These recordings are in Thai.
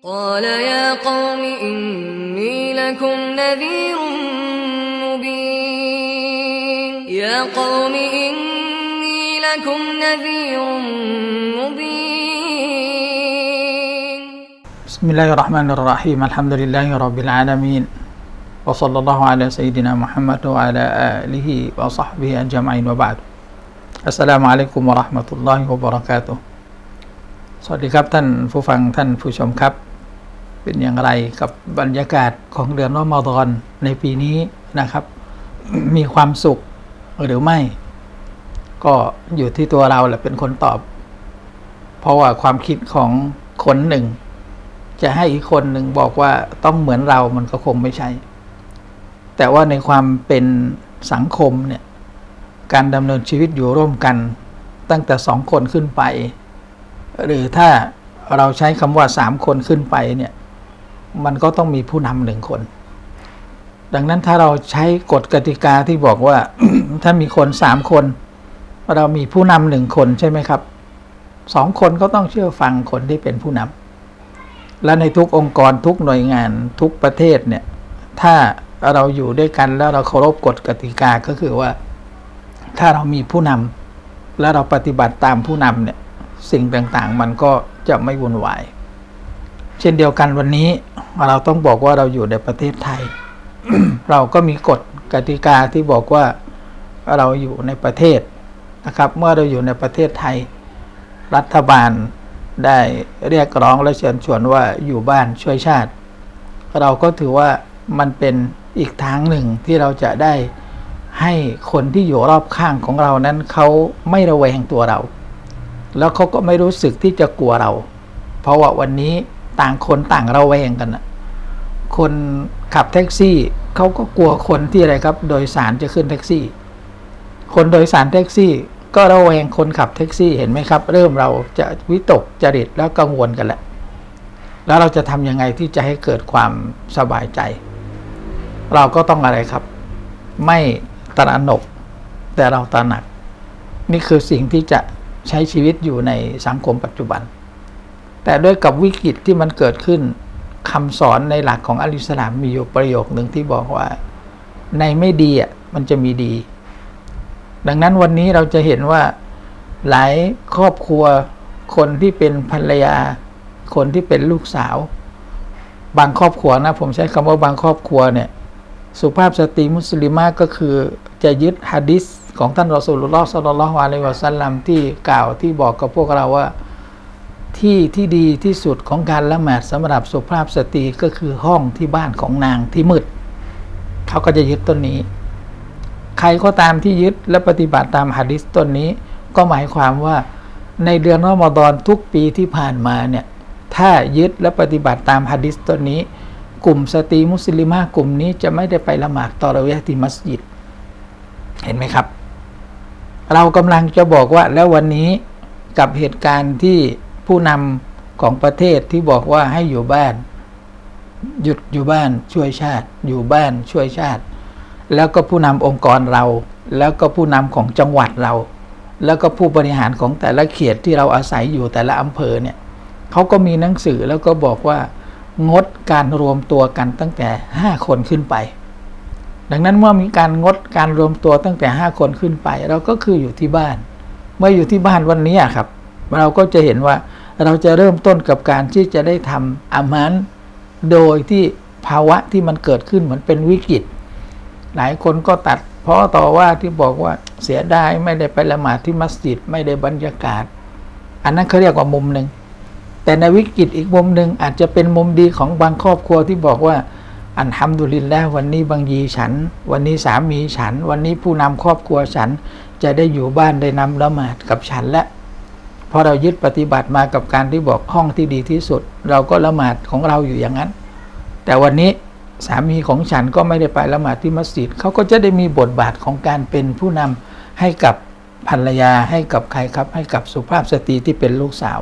قال يا قوم إني لكم نذير مبين يا قوم إني لكم نذير مبين بسم الله الرحمن الرحيم الحمد لله رب العالمين وصلى الله على سيدنا محمد وعلى آله وصحبه أجمعين وبعد السلام عليكم ورحمة الله وبركاته สวัสดีครับท่านผู้ฟังท่านผู้ชมครับ เป็นอย่างไรกับบรรยากาศของเดือนรอมฎอนในปีนี้นะครับ มีความสุขหรือไม่ ก็อยู่ที่ตัวเราแหละเป็นคนตอบ เพราะว่าความคิดของคนหนึ่ง จะให้อีกคนหนึ่งบอกว่าต้องเหมือนเรามันก็คงไม่ใช่ แต่ว่าในความเป็นสังคมเนี่ยการดำเนินชีวิตอยู่ร่วมกันตั้งแต่สองคนขึ้นไป หรือถ้าเราใช้คำว่าสามคนขึ้นไปเนี่ย มันก็ต้องมีผู้นำหนึ่งคน ดังนั้นถ้าเราใช้กฎกติกาที่บอกว่า ถ้ามีคนสามคน เรามีผู้นำหนึ่งคนใช่ไหมครับสองคนก็ต้องเชื่อฟังคนที่เป็นผู้นำและในทุกองค์กรทุกหน่วยงานทุกประเทศเนี่ย ถ้าเราอยู่ด้วยกันแล้วเราเคารพกฎกติกาก็คือว่า ถ้าเรามีผู้นำและเราปฏิบัติตามผู้นำเนี่ย สิ่งต่างๆ มันก็จะไม่วุ่นวาย เช่นเดียวกันวันนี้เราต้องบอกว่าเราอยู่ในประเทศไทย เราก็มีกฎกติกาที่บอกว่าเราอยู่ในประเทศนะครับ เมื่อเราอยู่ในประเทศไทย รัฐบาลได้เรียกร้องและเชิญชวนว่าอยู่บ้านช่วยชาติ เราก็ถือว่ามันเป็นอีกทางหนึ่งที่เราจะได้ให้คนที่อยู่รอบข้างของเรานั้นเขาไม่ระแวงตัวเรา แล้วเขาก็ไม่รู้สึกที่จะกลัวเรา เพราะว่าวันนี้ ต่างคนต่างระแวงกันนะคนขับแท็กซี่เขาก็กลัวคนที่อะไรครับ โดยสารจะขึ้นแท็กซี่ คนโดยสารแท็กซี่ก็ระแวงคนขับแท็กซี่เห็นไหมครับ เริ่มเราจะวิตกจริตแล้วกังวลกันแหละแล้วเราจะทำยังไงที่จะให้เกิดความสบายใจ เราก็ต้องอะไรครับ ไม่ตระหนก แต่เราตระหนัก นี่คือสิ่งที่จะใช้ชีวิตอยู่ในสังคมปัจจุบัน แต่ด้วยกับวิกฤตที่มันเกิดขึ้นคำสอนในหลักของอัลอิสลามมีอยู่ประโยคหนึ่งที่บอกว่า ในไม่ดีอะมันจะมีดี ดังนั้นวันนี้เราจะเห็นว่าหลายครอบครัวคนที่เป็นภรรยา คนที่เป็นลูกสาว บางครอบครัวนะ ผมใช้คำว่าบางครอบครัวเนี่ย สุภาพสตรีมุสลิมะก็คือจะยึดฮะดิษของท่านรอสูลุลลอฮ์สัลลัลลอฮุอะลัยฮิวะสัลลัมที่กล่าวที่บอกกับพวกเราว่า ที่ที่ดีที่สุดของการละหมาดสำหรับสุภาพสตรีก็คือห้องที่บ้านของนางที่มืด เขาก็จะยึดต้นนี้ ใครก็ตามที่ยึดและปฏิบัติตามฮะดิษต้นนี้ ก็หมายความว่าในเดือนรอมฎอนทุกปีที่ผ่านมาเนี่ยถ้ายึดและปฏิบัติตามฮะดิษต้นนี้ กลุ่มสตรีมุสลิมากลุ่มนี้จะไม่ได้ไปละหมาดตอเราะเวที่มัสยิด เห็นไหมครับ เรากำลังจะบอกว่าแล้ววันนี้กับเหตุการณ์ที่ ผู้นำของประเทศที่บอกว่าให้อยู่บ้าน หยุดอยู่บ้านช่วยชาติ อยู่บ้านช่วยชาติ แล้วก็ผู้นำองค์กรเรา แล้วก็ผู้นำของจังหวัดเรา แล้วก็ผู้บริหารของแต่ละเขตที่เราอาศัยอยู่แต่ละอำเภอเนี่ยเขาก็มีหนังสือแล้วก็บอกว่างดการรวมตัวกันตั้งแต่ 5 คนขึ้นไป ดังนั้นเมื่อมีการงดการรวมตัวตั้งแต่ 5 คนขึ้นไป เราก็คืออยู่ที่บ้าน เมื่ออยู่ที่บ้านวันนี้ครับ เราก็จะเห็นว่า เราจะเริ่มต้นกับการที่จะได้ทำอามันโดยที่ภาวะที่มันเกิดขึ้นเหมือนเป็นวิกฤต หลายคนก็ตัด เพราะต่อว่าที่บอกว่าเสียดายไม่ได้ไปละหมาดที่มัสยิดไม่ได้บรรยากาศ อันนั้นเขาเรียกว่ามุมหนึ่งแต่ในวิกฤตอีกมุมหนึ่งอาจจะเป็นมุมดีของบางครอบครัวที่บอกว่าอันทำดุลินแล้ววันนี้บางยีฉัน วันนี้สามีฉัน วันนี้ผู้นำครอบครัวฉัน จะได้อยู่บ้านได้นำละหมาดกับฉันและ พอเรายึดปฏิบัติมากับการที่บอกห้องที่ดีที่สุด เราก็ละหมาดของเราอยู่อย่างนั้น แต่วันนี้สามีของฉันก็ไม่ได้ไปละหมาดที่มัสยิดเขาก็จะได้มีบทบาทของการเป็นผู้นำให้กับภรรยาให้กับใครครับ ให้กับสุภาพสตรีที่เป็นลูกสาว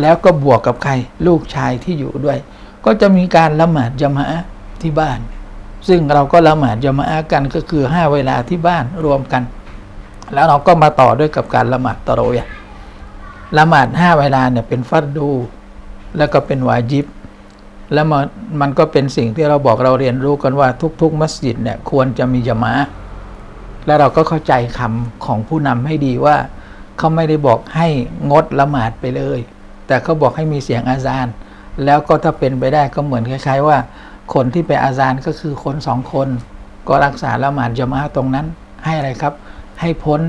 แล้วก็บวกกับใครลูกชายที่อยู่ด้วย ก็จะมีการละหมาดจามะที่บ้าน ซึ่งเราก็ละหมาดจามะกันก็คือห้เวลาที่บ้านรวมกัน แล้วเราก็มาต่อด้วยกับการละหมาดตะโรยะ ละหมาดห้าเวลาเนี่ยเป็นฟัดดู แล้วก็เป็นวาจิบ แล้วมันมันก็เป็นสิ่งที่เราบอกเราเรียนรู้กันว่าทุก ๆ มัสยิดเนี่ยควรจะมีจามะห์แล้วเราก็เข้าใจคำของผู้นำให้ดีว่า เขาไม่ได้บอกให้งดละหมาดไปเลย แต่เขาบอกให้มีเสียงอาซานแล้วก็ถ้าเป็นไปได้ก็เหมือนคล้าย ๆ ว่า คนที่ไปอาซานก็คือคนสองคน ก็รักษาละหมาดจามะตรงนั้นให้อะไรครับ ให้พ้น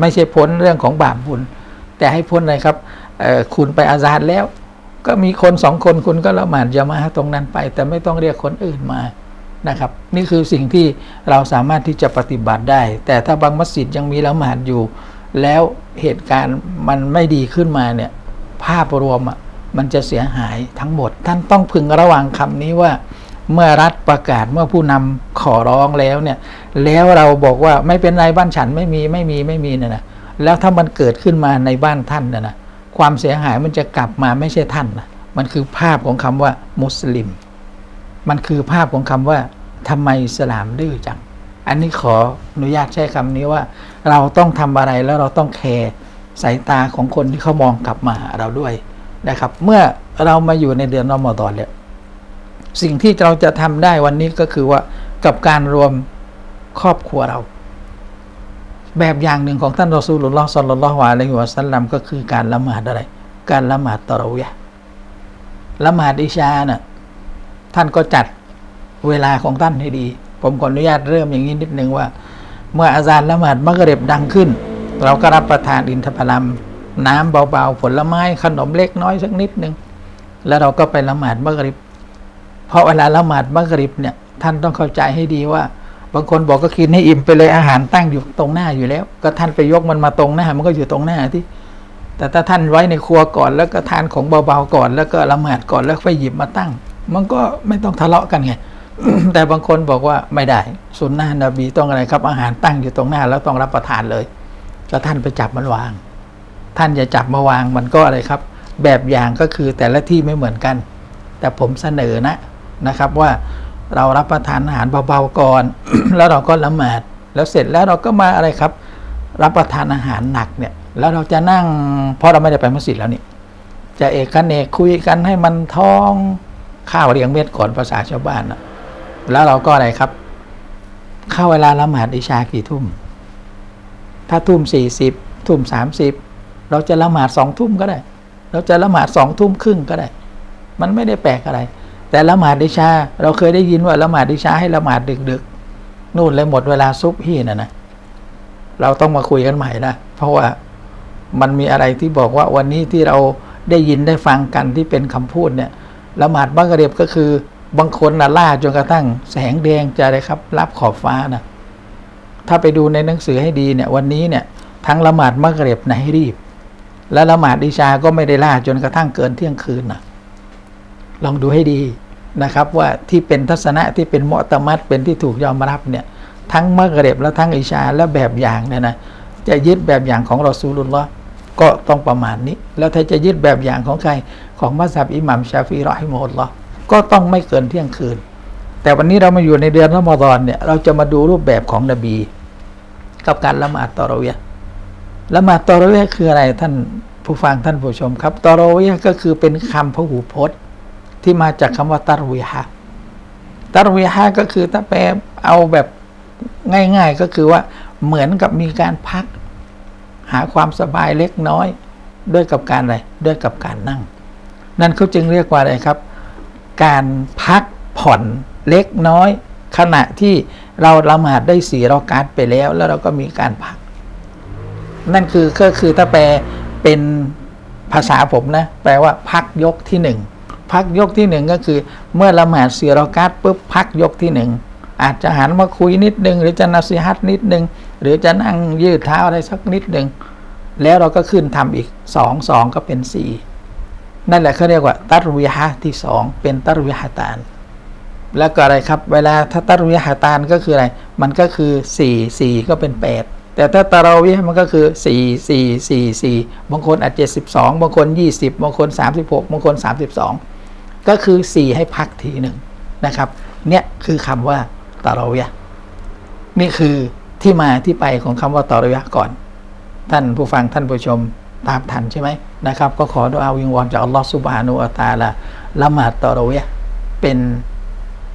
ไม่ใช่พ้นเรื่องของบาปบุญ แต่ให้พ้นอะไรครับคุณไปอาซานแล้ว ก็มีคนสองคนคุณก็ละหมาดยามาตรงนั้นไป แต่ไม่ต้องเรียกคนอื่นมานะครับ นี่คือสิ่งที่เราสามารถที่จะปฏิบัติได้ แต่ถ้าบางมัสยิดยังมีละหมาดอยู่ แล้วเหตุการณ์มันไม่ดีขึ้นมาเนี่ยภาพรวมอะมันจะเสียหายทั้งหมด ท่านต้องพึงระวังคำนี้ว่า เมื่อรัฐประกาศเมื่อผู้นำขอร้องแล้วเนี่ย แล้วเราบอกว่าไม่เป็นไรบ้านฉันไม่มีไม่มีไม่มีเนี่ยนะแล้วถ้ามันเกิดขึ้นมาในบ้านท่านเนี่ยนะความเสียหายมันจะกลับมาไม่ใช่ท่านนะมันคือภาพของคำว่ามุสลิม มันคือภาพของคำว่าทำไมสลามดื้อจัง อันนี้ขออนุญาตใช้คำนี้ว่า เราต้องทำอะไรแล้วเราต้องแคร์สายตาของคนที่เขามองกลับมาหาเราด้วยนะครับ เมื่อเรามาอยู่ในเดือนรอมฎอนเนี่ย สิ่งที่เราจะทำได้วันนี้ก็คือว่ากับการรวมครอบครัวเรา แบบอย่างหนึ่งของท่านรอซูลุลลอฮ์สัลลัลลอฮุอะลัยฮิวะสัลลัมก็คือการละหมาดอะไร การละหมาดตะเราะเวียละหมาดอิชาน่ะท่านก็จัดเวลาของท่านให้ดี ผมขออนุญาตเริ่มอย่างนี้นิดนึงว่า เมื่ออาจารย์ละหมาดมักริบดังขึ้น เราก็รับประทานอินทผลัม น้ำเบาๆ ผลไม้ขนมเล็กน้อยสักนิดนึง แล้วเราก็ไปละหมาดมักริบ ราะเวลาละหมาดมักริบเนี่ยท่านต้องเข้าใจให้ดีว่า บางคนบอกก็กินให้อิ่มไปเลยอาหารตั้งอยู่ตรงหน้าอยู่แล้ว ก็ท่านไปยกมันมาตรงหน้า มันก็อยู่ตรงหน้าที่ แต่ถ้าท่านไว้ในครัวก่อนแล้วก็ทานของเบาๆก่อน แล้วก็ละหมาดก่อนแล้วไปหยิบมาตั้ง มันก็ไม่ต้องทะเลาะกันไงแต่บางคนบอกว่าไม่ได้สุนนะนบีต้องอะไรครับ อาหารตั้งอยู่ตรงหน้า แล้วต้องรับประทานเลยแล้วท่านไปจับมันวาง ท่านอย่าจับมาวางมันก็อะไรครับ แบบอย่างก็คือแต่ละที่ไม่เหมือนกัน แต่ผมเสนอนะ นะครับว่าเรารับประทานอาหารเบาๆก่อน แล้วเราก็ละหมาดแล้วเสร็จแล้วเราก็มาอะไรครับ รับประทานอาหารหนักเนี่ย แล้วเราจะนั่งเพราะเราไม่ได้ไปมัสยิดแล้วนี่จะเอกกันเอกคุยกันให้มันท้องข้าวเรียงเม็ดก่อนภาษาชาวบ้านนะแล้วเราก็อะไรครับ เข้าเวลาละหมาดอิชากี่ทุ่ม ถ้าทุ่มสี่สิบทุ่มสามสิบเราจะละหมาดสองทุ่มก็ได้ เราจะละหมาดสองทุ่มครึ่งก็ได้ มันไม่ได้แปลกอะไร แต่ละหมาดอิชา เราเคยได้ยินว่าละหมาดอิชาให้ละหมาดดึกๆนู่นเลยหมดเวลาซุบฮีน่ะนะเราต้องมาคุยกันใหม่นะเพราะว่ามันมีอะไรที่บอกว่าวันนี้ที่เราได้ยินได้ฟังกันที่เป็นคำพูดเนี่ยละหมาดบังกะเรียบก็คือบางคนนะล่าจนกระทั่งแสงแดงจะอะไรครับ รับขอบฟ้านะถ้าไปดูในหนังสือให้ดีเนี่ย วันนี้เนี่ย ทั้งละหมาดมักเรียบนะให้รีบ และละหมาดอิชาก็ไม่ได้ล่าจนกระทั่งเกินเที่ยงคืนนะลองดูให้ดี นะครับว่าที่เป็นทัศนะที่เป็นมุตมัดเป็นที่ถูกยอมรับเนี่ยทั้งมักเรียบและทั้งอิชาและแบบอย่างเนี่ยนะจะยึดแบบอย่างของรอซูลุลลอฮ์ก็ต้องประมาณนี้ แล้วถ้าจะยึดแบบอย่างของใครของมัสยิดอิหมัมชาฟีรอฮิมุลลอฮ์ก็ต้องไม่เกินเที่ยงคืน แต่วันนี้เรามาอยู่ในเดือนรอมฎอนเนี่ยเราจะมาดูรูปแบบของนบี กับการละหมาดตอรเวียละหมาดตอรเวียคืออะไรท่านผู้ฟังท่านผู้ชมครับตอรเวียก็คือเป็นคำพหูพจน์ ที่มาจากคำว่าตารวีฮะตารวีฮะก็คือถ้าแปลเอาแบบง่าย ๆ ก็คือว่าเหมือนกับมีการพัก หาความสบายเล็กน้อย ด้วยกับการอะไรด้วยกับการนั่ง นั่นเขาจึงเรียกว่าอะไรครับ การพักผ่อนเล็กน้อย ขณะที่เราละหมาดได้สี่รอการไปแล้ว แล้วเราก็มีการพัก นั่นคือก็คือถ้าแปลเป็นภาษาผมนะ แปลว่าพักยกที่หนึ่ง พักยกที่หนึ่งก็คือ เมื่อละหมาดสี่รอการปุ๊บพักยกที่หนึ่งอาจจะหันมาคุยนิดนึง หรือจะนัสิฮัตนิดนึง หรือจะนั่งยืดเท้าอะไรสักนิดหนึ่งแล้วเราก็ขึ้นทำอีกสองสองก็เป็นสี่นั่นแหละเขาเรียกว่าตัรวิฮะที่สองเป็นตัรวิฮะตานแล้วก็อะไรครับ เวลาถ้าตัรวิฮะตานก็คืออะไร มันก็คือสี่สี่ก็เป็นแปดแต่ถ้าตาราวิมันก็คือสี่สี่สี่สี่บางคนอาจเจ็ดสิบสองบางคนยี่สิบบางคนสามสิบหกบางคนสามสิบสอง ก็คือ 4 ให้พักทีหนึ่งนะครับ เนี่ยคือคำว่าตารวยะนี่คือที่มาที่ไปของคำว่าตารวยะก่อน ท่านผู้ฟังท่านผู้ชมตามทันใช่ไหมนะครับ ก็ขอดูอาวิงวอนจากอัลลอฮฺสุบฮานุอัตาละละหมาดตารวยะเป็น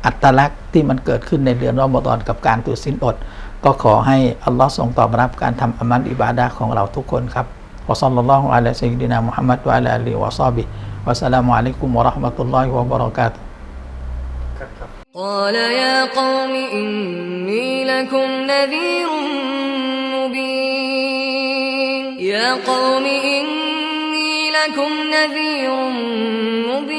อัตลักษณ์ที่มันเกิดขึ้นในเดือนรอมฎอนกับการตุสินอด ก็ขอให้อัลลอฮ์ทรงตอบรับการทำอามัลอิบาดะของเราทุกคนครับวะซัลลัลลอฮุอะลัยฮิสซาลลินามุฮัมมัดวะอะลัยฮิวะซอบิ Wassalamualaikum warahmatullahi wabarakatuh. قال يا قوم إني لكم نذير مبين يا قوم إني لكم نذير مبين